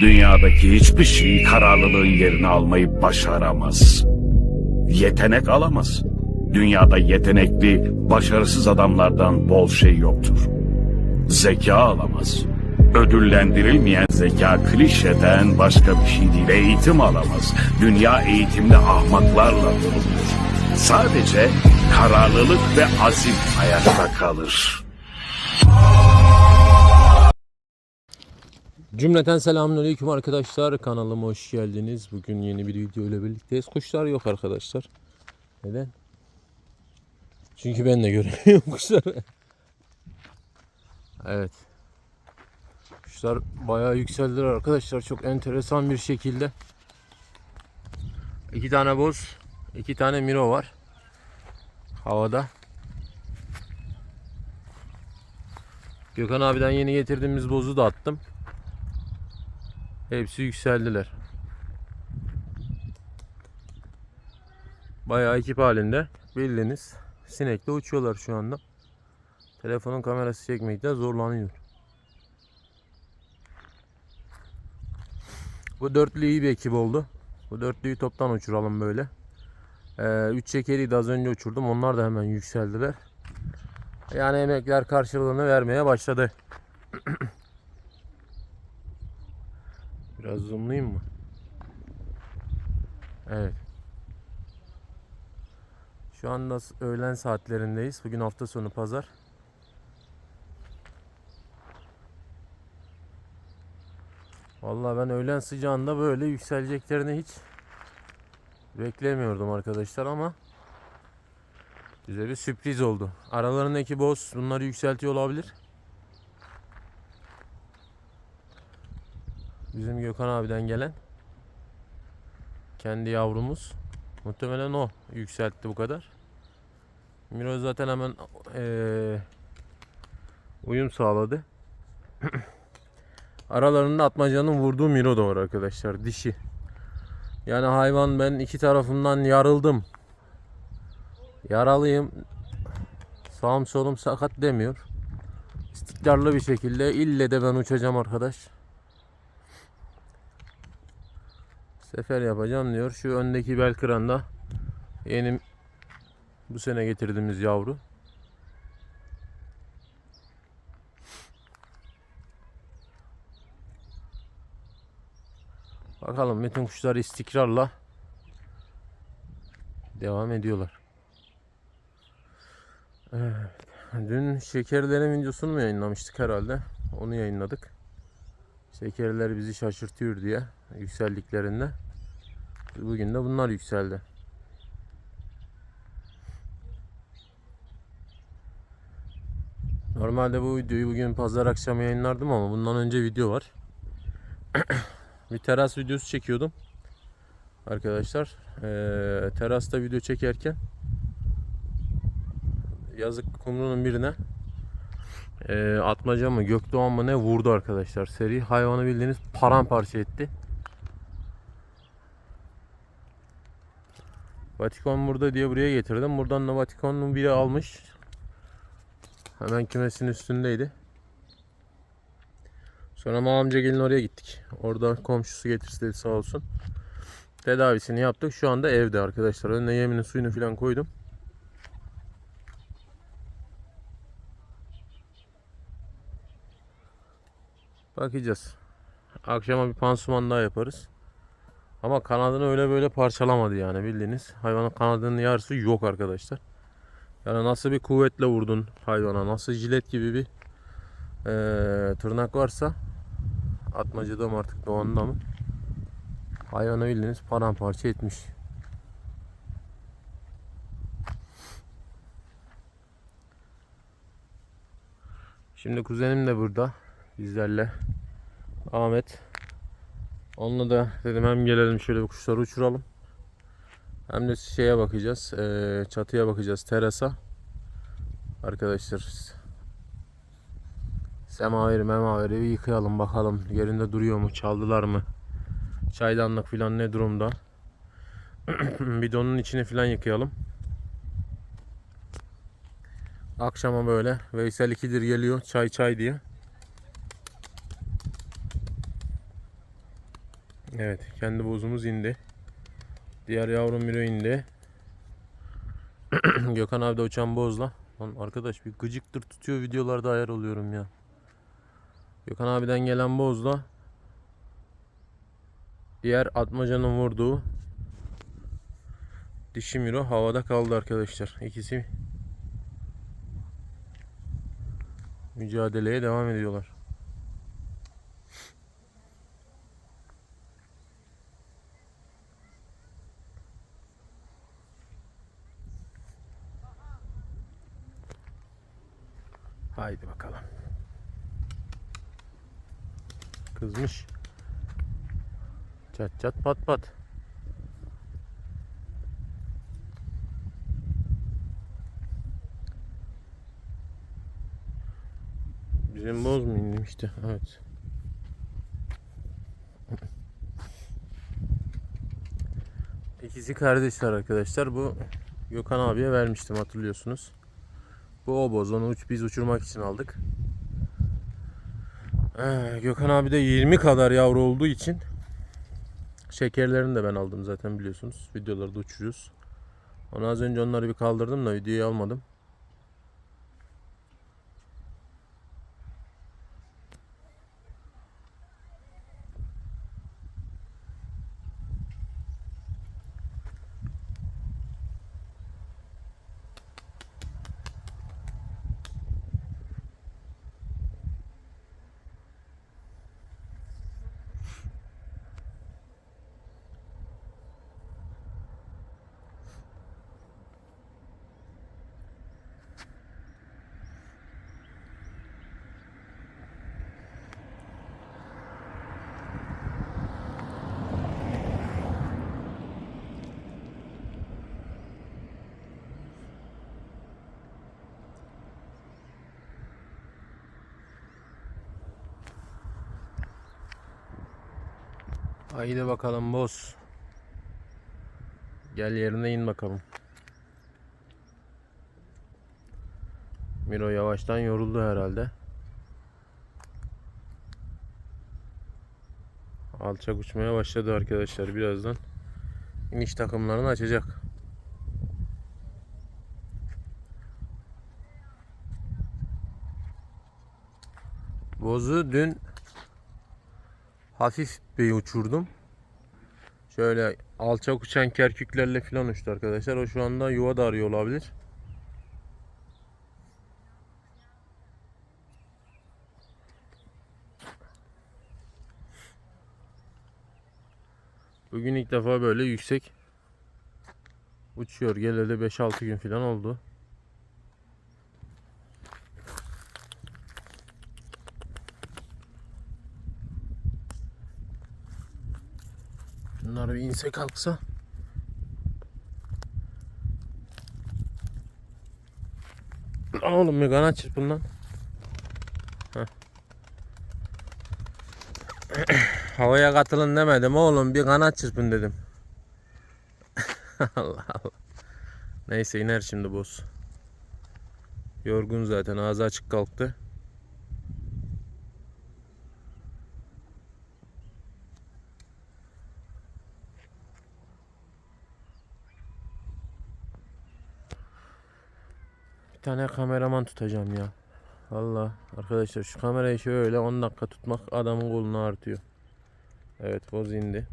Dünyadaki hiçbir şey kararlılığın yerini almayı başaramaz. Yetenek alamaz. Dünyada yetenekli, başarısız adamlardan bol şey yoktur. Zeka alamaz. Ödüllendirilmeyen zeka klişeden başka bir şey değil. Eğitim alamaz. Dünya eğitimli ahmaklarla doludur. Sadece kararlılık ve azim ayakta kalır. Cümleten selamünaleyküm arkadaşlar. Kanalıma hoş geldiniz. Bugün yeni bir video ile birlikteyiz. Kuşlar yok arkadaşlar. Neden? Çünkü ben de göremiyorum kuşları. Evet. Kuşlar bayağı yükseldiler arkadaşlar. Çok enteresan bir şekilde. İki tane boz, iki tane miro var. Havada. Gökhan abiden yeni getirdiğimiz bozu da attım. Hepsi yükseldiler. Bayağı ekip halinde bildiğiniz sinekle uçuyorlar şu anda. Telefonun kamerası çekmekte zorlanıyor. Bu dörtlü iyi bir ekip oldu. Bu dörtlüyü toptan uçuralım böyle. Ee, üç çekeriyi de az önce uçurdum. Onlar da hemen yükseldiler. Yani emekler karşılığını vermeye başladı. Biraz zoomlayayım mı? Evet. Şu anda öğlen saatlerindeyiz. Bugün hafta sonu pazar. Vallahi ben öğlen sıcağında böyle yükseleceklerini hiç beklemiyordum arkadaşlar ama bize bir sürpriz oldu. Aralarındaki boss bunları yükseltiyor olabilir. Bizim Gökhan abiden gelen kendi yavrumuz. Muhtemelen o yükseltti bu kadar. Miro zaten hemen eee, uyum sağladı. Aralarında atmacanın vurduğu Miro da var arkadaşlar. Dişi. Yani hayvan ben iki tarafından yarıldım. Yaralıyım. Sağım solum sakat demiyor. İstikrarlı bir şekilde ille de ben uçacağım arkadaş. Sefer yapacağım diyor. Şu öndeki bel kıranda yeni bu sene getirdiğimiz yavru. Bakalım bütün kuşlar istikrarla devam ediyorlar. Evet. Dün şekerlerin videosunu mu yayınlamıştık herhalde? Onu yayınladık. Şekerler bizi şaşırtıyor diye yükseldiklerinde. Bugün de bunlar yükseldi. Normalde bu videoyu bugün pazar akşamı yayınlardım ama bundan önce video var. bir teras videosu çekiyordum. Arkadaşlar eee terasta video çekerken yazık kumrunun birine eee atmaca mı gökdoğan mı ne vurdu arkadaşlar seri hayvanı bildiğiniz paramparça etti. Vatikan burada diye buraya getirdim. Buradan da Vatikan'ın biri almış. Hemen kümesin üstündeydi. Sonra Mama amca gelin oraya gittik. Orada komşusu getirsin dedi sağ olsun. Tedavisini yaptık. Şu anda evde arkadaşlar. Önüne yeminin suyunu falan koydum. Bakacağız. Akşama bir pansuman daha yaparız. Ama kanadını öyle böyle parçalamadı yani bildiğiniz. Hayvanın kanadının yarısı yok arkadaşlar. Yani nasıl bir kuvvetle vurdun hayvana, nasıl jilet gibi bir eee, tırnak varsa atmacada mı artık doğanda mı hayvanı bildiğiniz paramparça etmiş. Şimdi kuzenim de burada bizlerle. Ahmet. Onunla da dedim hem gelelim şöyle bir kuşları uçuralım. Hem de şeye bakacağız. eee, çatıya bakacağız. Terasa. Arkadaşlar. Semaveri memaveri bir yıkayalım bakalım. Yerinde duruyor mu? Çaldılar mı? Çaydanlık filan ne durumda? Bidonun içini filan yıkayalım. Akşama böyle Veysel 2'dir geliyor çay çay diye. Evet kendi bozumuz indi. Diğer yavrum Miro indi. Gökhan abi de uçan bozla. Lan arkadaş bir gıcıktır tutuyor videolarda ayar oluyorum ya. Gökhan abiden gelen bozla. Diğer atmacanın vurduğu dişi Miro havada kaldı arkadaşlar. İkisi mücadeleye devam ediyorlar. Haydi bakalım. Kızmış. Çat çat pat pat. Bizim boz mu indim işte? Evet. İkisi kardeşler arkadaşlar. Bu Gökhan abiye vermiştim hatırlıyorsunuz. Bu o boz. Onu uç, biz uçurmak için aldık. Ee, Gökhan abi de 20 kadar yavru olduğu için şekerlerini de ben aldım zaten biliyorsunuz. Videolarda uçuruyoruz. Onu az önce onları bir kaldırdım da videoyu almadım. Haydi bakalım boz. Gel yerine in bakalım. Miro yavaştan yoruldu herhalde. Alçak uçmaya başladı arkadaşlar birazdan. iniş takımlarını açacak. Bozu dün hafif bir uçurdum. Şöyle alçak uçan kerküklerle falan uçtu arkadaşlar. O şu anda yuva da arıyor olabilir. Bugün ilk defa böyle yüksek uçuyor. Geleli 5-6 gün falan oldu. Bunlar bir inse kalksa. Oğlum bir kanat çırpın lan. Havaya katılın demedim oğlum bir kanat çırpın dedim. Allah Allah. Neyse iner şimdi boz. Yorgun zaten ağzı açık kalktı. Tane kameraman tutacağım ya. Valla arkadaşlar şu kamerayı şöyle 10 dakika tutmak adamın kolunu artıyor. Evet boz indi.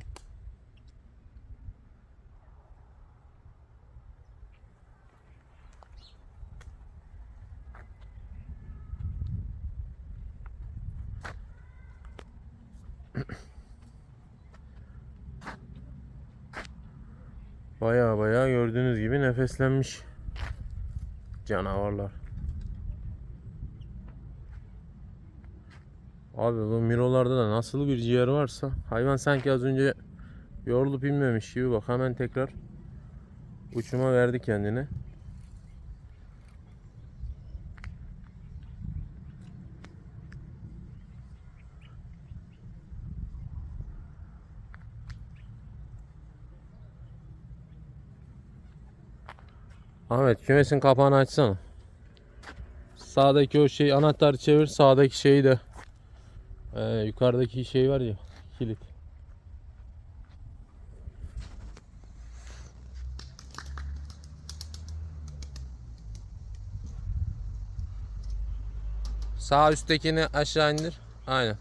Baya baya gördüğünüz gibi nefeslenmiş canavarlar. Abi bu mirolarda da nasıl bir ciğer varsa hayvan sanki az önce yorulup inmemiş gibi bak hemen tekrar uçuma verdi kendini. Ahmet kümesin kapağını açsana. Sağdaki o şey anahtarı çevir. Sağdaki şeyi de e, yukarıdaki şey var ya kilit. Sağ üsttekini aşağı indir. Aynen.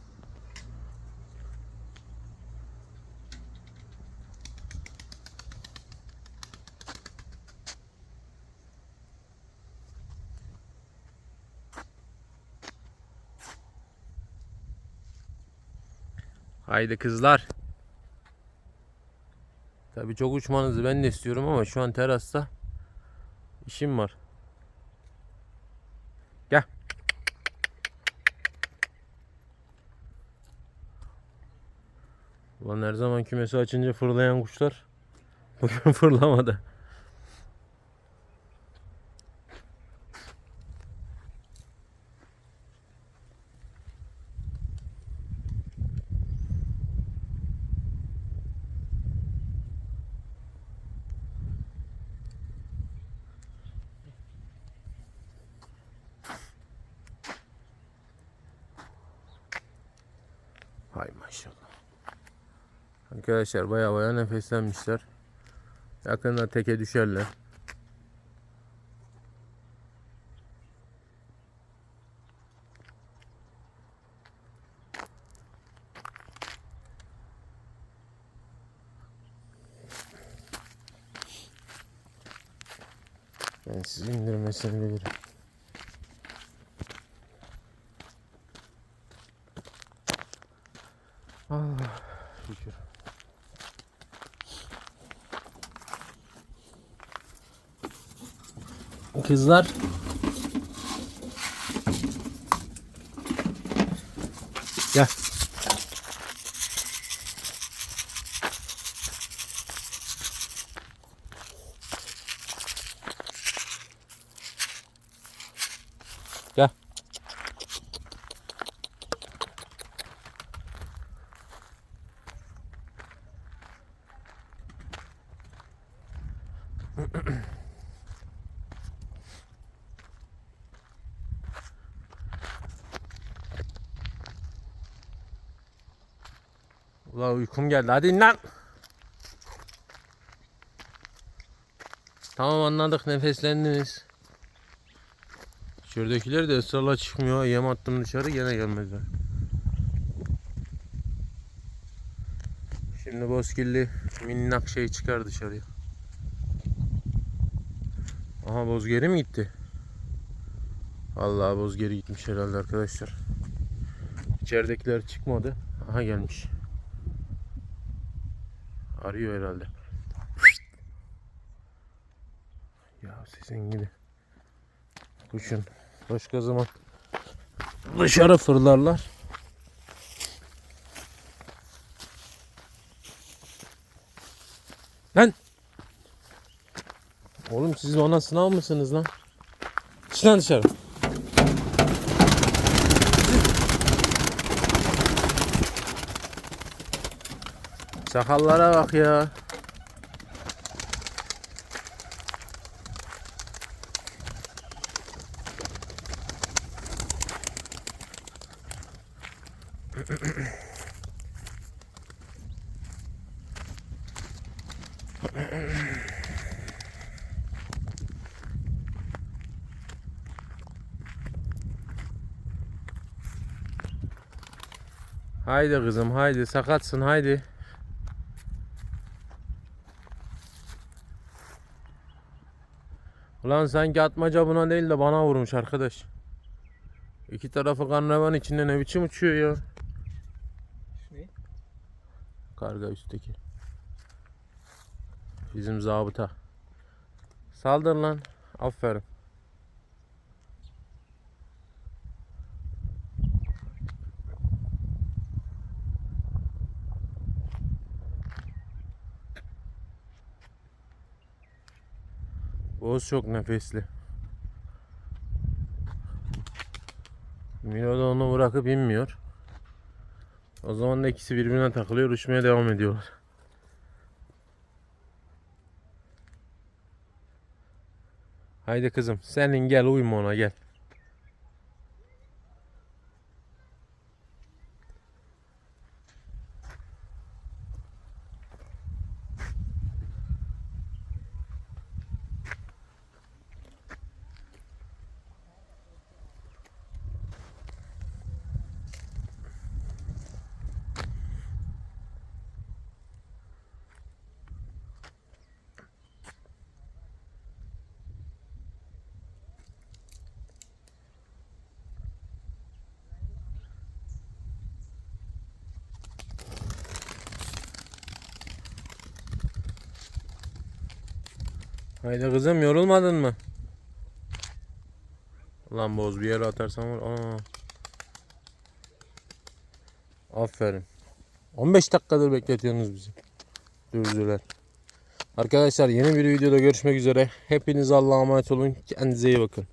Haydi kızlar. Tabii çok uçmanızı ben de istiyorum ama şu an terasta işim var. Gel. Ulan her zaman kümesi açınca fırlayan kuşlar bugün fırlamadı. Hay maşallah. Arkadaşlar baya baya nefeslenmişler. Yakında teke düşerler. Ben sizi indirmesini bilirim. Allah şükür. Kızlar. Gel. Ulan uykum geldi. Hadi in lan. Tamam anladık nefeslendiniz. Şuradakiler de ısrarla çıkmıyor. Yem attım dışarı gene gelmediler. Şimdi bozkilli minnak şey çıkar dışarıya. Aha boz geri mi gitti? Allah boz geri gitmiş herhalde arkadaşlar. İçeridekiler çıkmadı. Aha gelmiş. Arıyor herhalde. Ya sizin gibi. Kuşun başka zaman dışarı fırlarlar. Lan! Oğlum siz ona sınav mısınız lan? Çık dışarı. Sakallara bak ya. Haydi kızım haydi sakatsın haydi. Ulan sanki atmaca buna değil de bana vurmuş arkadaş. İki tarafı kan revan içinde ne biçim uçuyor ya. Ne? Karga üstteki. Bizim zabıta. Saldır lan. Aferin. Boz çok nefesli. Milo da onu bırakıp inmiyor. O zaman da ikisi birbirine takılıyor, uçmaya devam ediyorlar. Haydi kızım, senin gel uyma ona gel. Haydi kızım yorulmadın mı? Lan boz bir yere atarsan var. Aa. Aferin. 15 dakikadır bekletiyorsunuz bizi. Dürdüler. Arkadaşlar yeni bir videoda görüşmek üzere. Hepiniz Allah'a emanet olun. Kendinize iyi bakın.